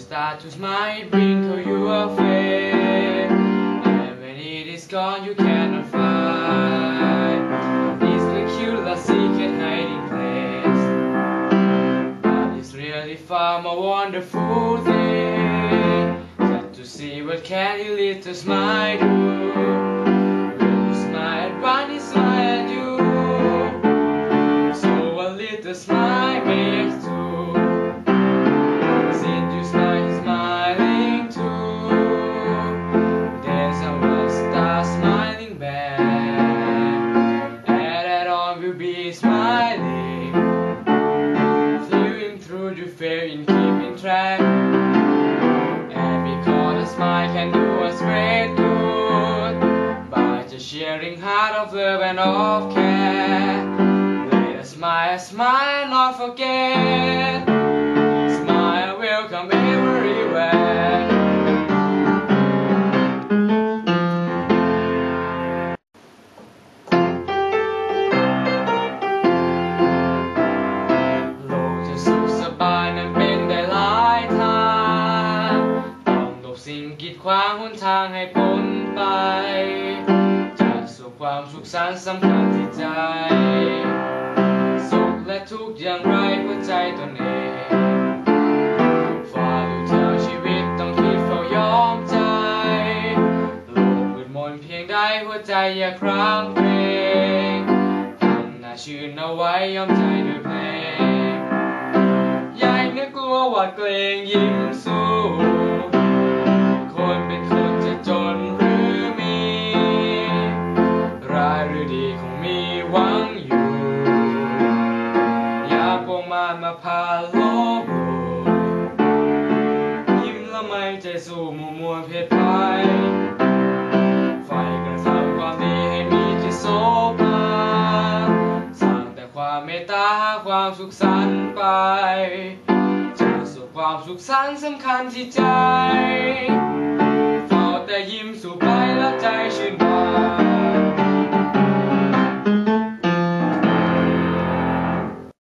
status might bring to you a fame, And when it is gone you cannot find This peculiar secret hiding place. But it's really far more wonderful thing Just to see what can you little smile be smiling. Flowing through the fair in keeping track. And because a smile can do us great good. By just sharing heart of love and of care. Let us smile, smile, not forget. ขวางหนทางให้พ้นไปจะสู่ความสุขสันต์สำคัญที่ใจ สุขและทุกข์อย่างไรหัวใจตนเองฝ่าดูทางชีวิตต้องคิดเฝ้ายอมใจโลกมืดมนเพียงใดหัวใจอย่าครางเพลงตั้งหน้าชื่นเอาไว้ยอมใจด้วยเพลงยายนึกกลัวหวาดเกรงยิ้มสู้ ดีคงมีหวังอยู่อย่าปวงมามาพาโลบยิ้มละไมใจสู้มัวมัวเพศภัยไฟกระทำความดีให้มีจิตโสภาสร้างแต่ความเมตตาความสุขสันต์ไป จะสุขความสุขสันต์สำคัญที่ใจ